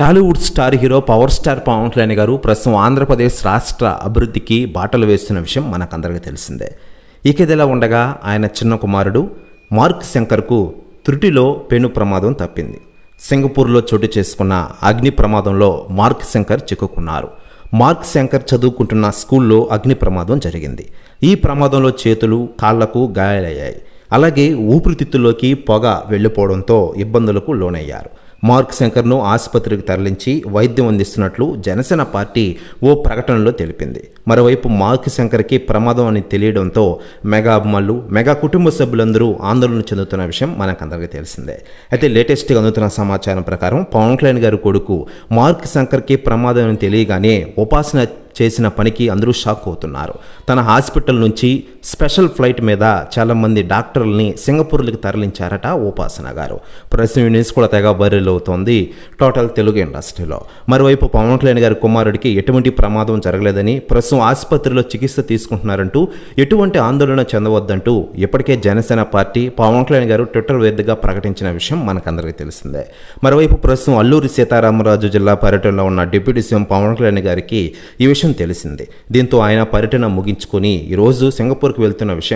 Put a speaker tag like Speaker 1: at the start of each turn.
Speaker 1: Tollywood star hero power star Pawan Kalyan గారు ప్రస్తుతం ఆంధ్రప్రదేశ్ రాష్ట్ర అభివృద్ధికి బాటలు వేస్తున్న విషయం మనకందరికీ తెలిసిందే. ఇక ఇదిలా ఉండగా ఆయన చిన్న కుమారుడు మార్క్ శంకర్కు త్రుటిలో పెను ప్రమాదం తప్పింది. సింగపూర్లో చోటు చేసుకున్న అగ్ని ప్రమాదంలో మార్క్ శంకర్ చిక్కుకున్నారు. మార్క్ శంకర్ చదువుకుంటున్న స్కూల్లో అగ్ని ప్రమాదం జరిగింది. ఈ ప్రమాదంలో చేతులు కాళ్ళకు గాయాలయ్యాయి. అలాగే ఊపిరితిత్తుల్లోకి పొగ వెళ్ళిపోవడంతో ఇబ్బందులకు లోనయ్యారు. మార్క్ శంకర్ను ఆసుపత్రికి తరలించి వైద్యం అందిస్తున్నట్లు జనసేన పార్టీ ఓ ప్రకటనలో తెలిపింది. మరోవైపు మార్క్ శంకర్కి ప్రమాదం అని తెలియడంతో మెగా అభిమానులు మెగా కుటుంబ సభ్యులందరూ ఆందోళన చెందుతున్న విషయం మనకందరికీ తెలిసిందే. అయితే లేటెస్ట్గా అందుతున్న సమాచారం ప్రకారం పవన్ కళ్యాణ్ గారి కొడుకు మార్క్ శంకర్కి ప్రమాదం అని తెలియగానే ఉపాసన చేసిన పనికి అందరూ షాక్ అవుతున్నారు. తన హాస్పిటల్ నుంచి స్పెషల్ ఫ్లైట్ మీద చాలామంది డాక్టర్లని సింగపూర్లకు తరలించారట ఉపాసన గారు. ప్రస్తుతం న్యూస్ కూడా తెగ వైరల్ అవుతోంది టోటల్ తెలుగు ఇండస్ట్రీలో. మరోవైపు పవన్ కళ్యాణ్ గారి కుమారుడికి ఎటువంటి ప్రమాదం జరగలేదని ప్రస్తుతం ఆసుపత్రిలో చికిత్స తీసుకుంటున్నారంటూ ఎటువంటి ఆందోళన చెందవద్దంటూ ఇప్పటికే జనసేన పార్టీ పవన్ కళ్యాణ్ గారు ట్విట్టర్ వేదికగా ప్రకటించిన విషయం మనకందరికీ తెలిసిందే. మరోవైపు ప్రస్తుతం అల్లూరి సీతారామరాజు జిల్లా పర్యటనలో ఉన్న డిప్యూటీ సీఎం పవన్ కళ్యాణ్ గారికి ఈ విషయం విషయం తెలిసింది. దీంతో ఆయన పర్యటన ముగించుకుని ఈరోజు సింగపూర్కు వెళ్తున్న విషయం